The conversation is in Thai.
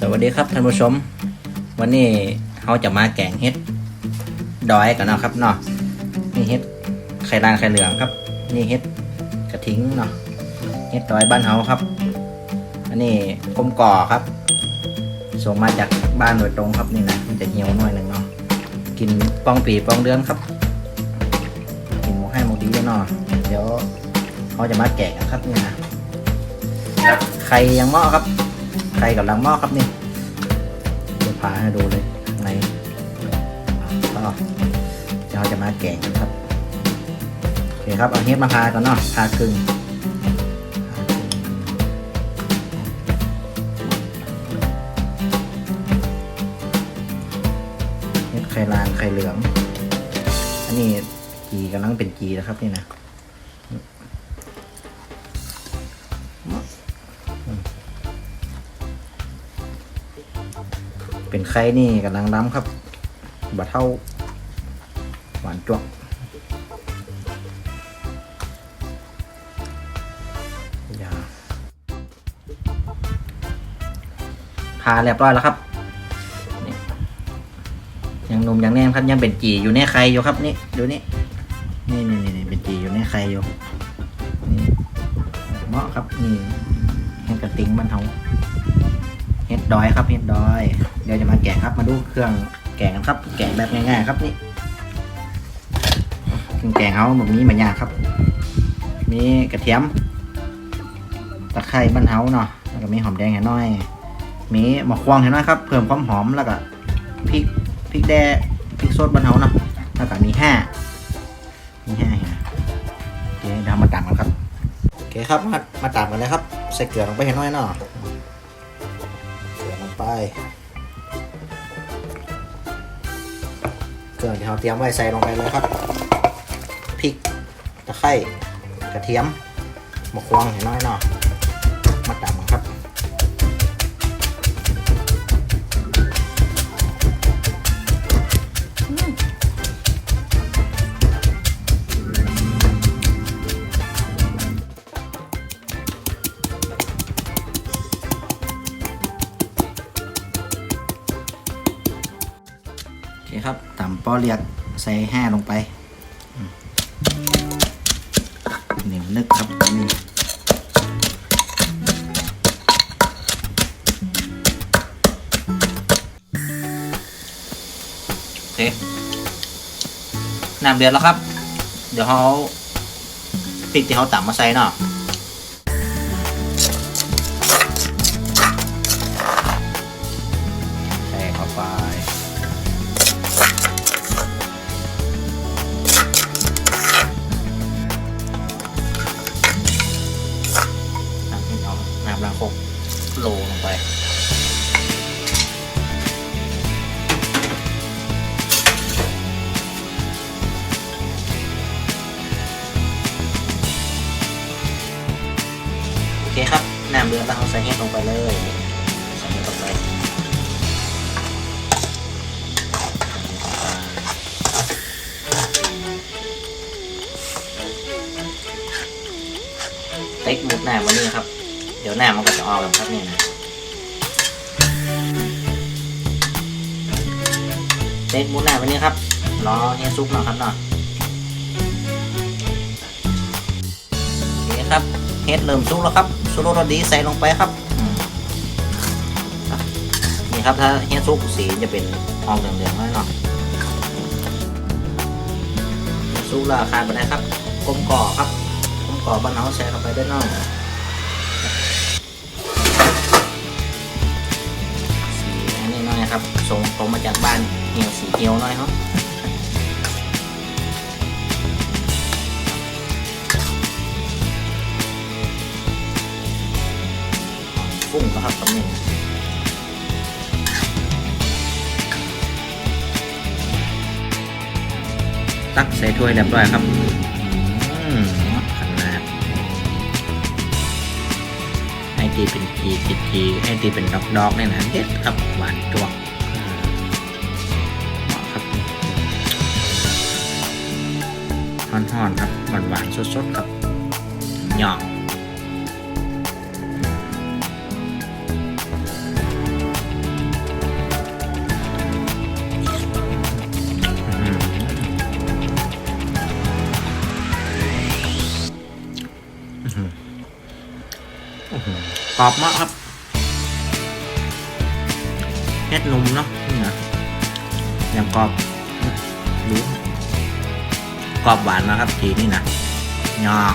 สวัสดีครับท่านผู้ชม วันนี้เราจะมาแกงเห็ดดอยกันเนาะครับเนาะนี่เห็ดไข่ลานไข่เหลืองครับ นี่เห็ดกระทิ้งเนาะเห็ดดอยบ้านเฮาครับ อันนี้กลมก่อครับส่งมาจากบ้านโดยตรงครับนี่นะมันจะเหี่ยวหน่อยหนึ่งเนาะกินปองปีปองเดือนครับกินหมูให้หมูดีด้วยเนาะเดี๋ยวเขาจะมาแกงกันครับนี่นะไข่ยังหม้อครับ ไข่กับลังหม้อครับนี่เดี๋ยวพาให้ดูเลยในก็เราจะมาแกงกันครับโอเคครับเอาเฮ็ดมาพาก่อนเนาะพาครึ่งเฮ็ดไข่ลานไข่เหลือง อันนี้จีกำลังเป็นจีนะครับนี่นะ เป็นไข่นี่กำลังล้ำครับบะเท่า หวานจวกยาพาเรียบร้อยแล้วครับยังนุ่มยังแน่นครับยังเป็นจีอยู่ในไข่อยู่ครับนี่ดูนี่นี่นี่นี่เป็นจีอยู่ในไข่อยู่นี่เหมาะครับนี่ให้กระติ้งมันเทา เห็ดดอยครับเห็ดดอย เดี๋ยวจะมาแกะครับมาดูเครื่องแกะกันครับ แกะแบบง่ายๆครับนี่เครื่องแกงเขาแบบนี้มันยากครับ มีกระเทียมตะไคร้บ้านเฮาเนาะแล้วก็มีหอมแดงแห่น้อย มีมะขวงเห็นน้อยครับ เพิ่มความหอมแล้วก็พริกพริกแดงพริกสดบ้านเฮาเนาะแล้วก็มีแห่มีแห่เห็นไหมโอเคเดี๋ยวเรามาตำกันครับโอเคครับมามาตำกันเลยครับใส่เกลือลงไปเห็นน้อยเนาะ เกลืองไปเกลือที่เราเตรียมไว้ใส่ลงไปเลยครับพริกตะไคร้กระเทียมมะขวางเห็นน้อยเนาะ โอเครับตำป้อเรียกใส่แห่ลงไปเหนียวนึกครับนี่โอเคน้ำเดือดแล้วครับ เดี๋ยวเขาพริกที่เขาตำมาใส่เนาะ งไปโอเคครับน้ำเดือดแล้วเราใส่เห็ดลงไปเลยใส่เห็ดลงไปเต็กหมดหน้าวันนี้ครับ เดี๋ยวหน้ามันก็จะออกแล้วครับเนี่ยนะ เต็กหมดหน้าวันนี้ครับ รอเฮียซุปหน่อยครับเนาะโอเคครับเฮ็ดเริ่มสุกแล้วครับสุรสดีใส่ลงไปครับนี่ครับถ้าเฮ็ดสุกสีจะเป็นออกเหลืองๆหน่อยเนาะสุกแล้วขาไปไหนครับกลมก่อครับกลมก่อบ้านเราใส่เข้าไปด้วยเนาะ นนี้หน่อยครับส่งตรงมาจากบ้านเหี่ยวสีเหี่ยวหน่อยเนาะฟุ้งนะครับตรงนี้ตักใส่ถ้วยเรียบร้อยครับ ตีเป็นกีกีกีให้ตีเป็นดอกดอกๆเนี่ยนะเด็ดครับหวานจวกเหมาะครับห่อนๆครับหวานหวานๆสดๆครับหยอก กรอบมากครับเม็ดนุ่มเนาะนี่นะยังกรอบดูกรอบหวานนะครับทีนี่นะยอก